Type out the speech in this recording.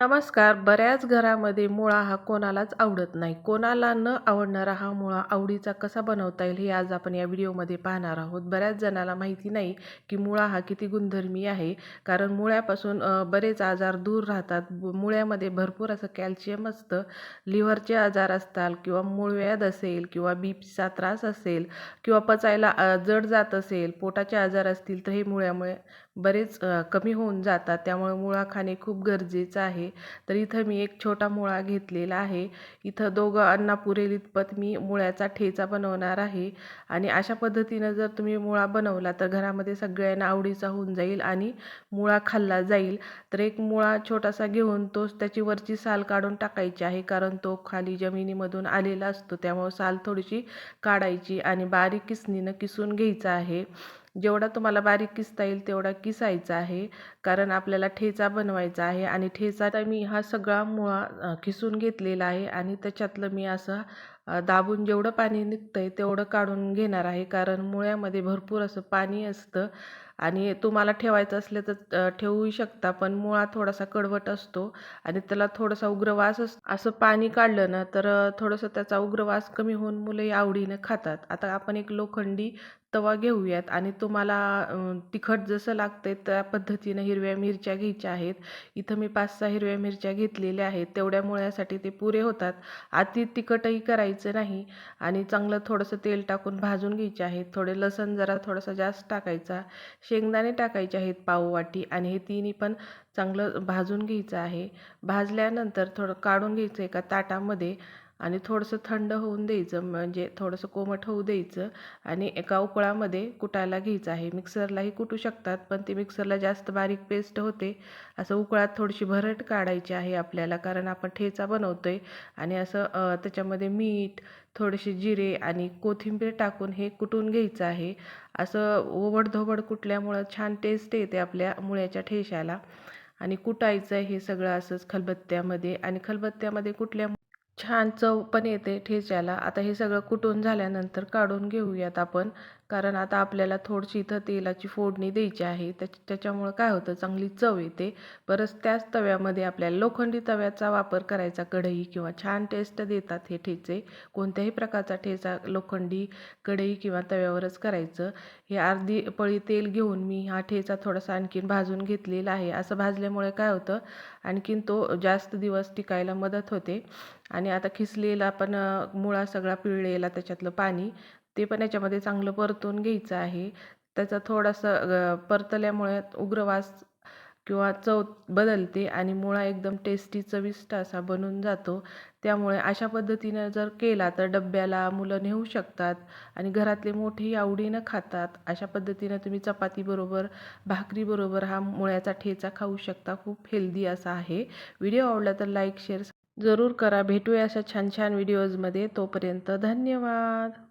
नमस्कार. बऱ्याच घरामध्ये मुळा हा कोणालाच आवडत नाही. कोणाला न आवडणारा हा मुळा आवडीचा कसा बनवता येईल हे आज आपण या व्हिडिओमध्ये पाहणार आहोत. बऱ्याच जणाला माहिती नाही की मुळा हा किती गुणधर्मी आहे कारण मुळ्यापासून बरेच आजार दूर राहतात. मुळ्यामध्ये भरपूर असं कॅल्शियम असतं. लिव्हरचे आजार असतात किंवा मूळव्याध असेल किंवा बीपीचा त्रास असेल किंवा पचायला जड जात असेल पोटाचे आजार असतील तर हे मुळ्यामुळे बरेच कमी होऊन जातात. त्यामुळे मुळा खाणे खूप गरजेचं आहे. तर इथं मी एक छोटा मुळा घेतलेला आहे. इथं दोघं अन्ना पुरेल इतपत मी मुळ्याचा ठेचा बनवणार आहे. आणि अशा पद्धतीनं जर तुम्ही मुळा बनवला तर घरामध्ये सगळ्यांना आवडीचा होऊन जाईल आणि मुळा खाल्ला जाईल. तर एक मुळा छोटासा घेऊन तो त्याची वरची साल काढून टाकायची आहे. कारण तो खाली जमिनीमधून आलेला असतो. त्यामुळे साल थोडीशी काढायची आणि बारीक किसणीनं किसून घ्यायचा आहे. जेवढा तुम्हाला बारीक किसता येईल तेवढा किसायचा आहे. कारण आपल्याला ठेचा बनवायचा आहे आणि ठेचा तर मी हा सगळा मुळा किसून खिसून घेतलेला आहे आणि त्याच्यातलं मी असं दाबून जेवढं पाणी निघतंय तेवढं काढून घेणार आहे. कारण मुळ्यामध्ये भरपूर असं पाणी असतं आणि तुम्हाला ठेवायचं असलं तर ठेवूही शकता. पण मुळा थोडासा कडवट असतो आणि त्याला थोडासा उग्रवास अस असं पाणी काढलं ना तर थोडंसं त्याचा उग्रवास कमी होऊन मुलंही आवडीनं खातात. आता आपण एक लोखंडी तवा घेऊयात आणि तुम्हाला तिखट जसं लागतंय त्या पद्धतीनं हिरव्या मिरच्या घ्यायच्या आहेत. इथं मी पाच सहा हिरव्या मिरच्या घेतलेल्या आहेत. तेवढ्या मुळ्यासाठी ते पुरे होतात. अति तिखटही करायचं नाही. आणि चांगलं थोडंसं तेल टाकून भाजून घ्यायचे आहेत. थोडे लसण जरा थोडासा जास्त टाकायचा. शेंगदाणे टाकायचे आहेत पाव वाटी आणि हे तिन्ही पण चांगलं भाजून घ्यायचं आहे. भाजल्यानंतर थोडं काढून घ्यायचं एका ताटामध्ये. आणि थोडंसं थंड होऊन द्यायचं म्हणजे थोडंसं कोमट होऊ द्यायचं आणि एका उकळामध्ये कुटायला घ्यायचं आहे. मिक्सरलाही कुटू शकतात पण ती मिक्सरला जास्त बारीक पेस्ट होते. असं उकळात थोडीशी भरट काढायची आहे आपल्याला कारण आपण ठेचा बनवतो आहे आणि असं त्याच्यामध्ये मीठ थोडेसे जिरे आणि कोथिंबीर टाकून हे कुटून घ्यायचं आहे. असं ओबडधोबड कुटल्यामुळं छान टेस्ट येते आपल्या मुळ्याच्या ठेशाला. आणि कुटायचं हे सगळं असंच खलबत्त्यामध्ये आणि खलबत्त्यामध्ये कुटल्या छान चव पण येते ठेच्याला. आता हे सगळं कुटून झाल्यानंतर काढून घेऊयात आपण. कारण आता आपल्याला थोडीशी इथं तेलाची फोडणी द्यायची आहे. त्याच त्याच्यामुळं काय होतं चांगली चव येते. परत त्याच तव्यामध्ये आपल्याला लोखंडी तव्याचा वापर करायचा कढई किंवा छान टेस्ट देतात हे ठेचे. कोणत्याही प्रकारचा ठेचा लोखंडी कढई किंवा तव्यावरच करायचं. हे अर्धी पळी तेल घेऊन मी हा ठेचा थोडासा आणखीन भाजून घेतलेला आहे. असं भाजल्यामुळे काय होतं आणखीन तो जास्त दिवस टिकायला मदत होते. आणि आता खिसलेला पण मुळा सगळा पिळलेला त्याच्यातलं पाणी. ते पण याच्यामध्ये चांगलं परतून घ्यायचं आहे. त्याचा थोडासा परतल्यामुळे उग्रवास किंवा चव बदलते आणि मुळा एकदम टेस्टी चविष्ट असा बनून जातो. त्यामुळे अशा पद्धतीनं जर केला तर डब्याला मुलं नेऊ शकतात आणि घरातले मोठेही आवडीनं खातात. अशा पद्धतीनं तुम्ही चपातीबरोबर भाकरीबरोबर हा मुळ्याचा ठेचा खाऊ शकता. खूप हेल्दी असा आहे. व्हिडिओ आवडला तर लाईक शेअर जरूर करा. भेटूया अशा छान छान व्हिडिओजमध्ये तोपर्यंत धन्यवाद.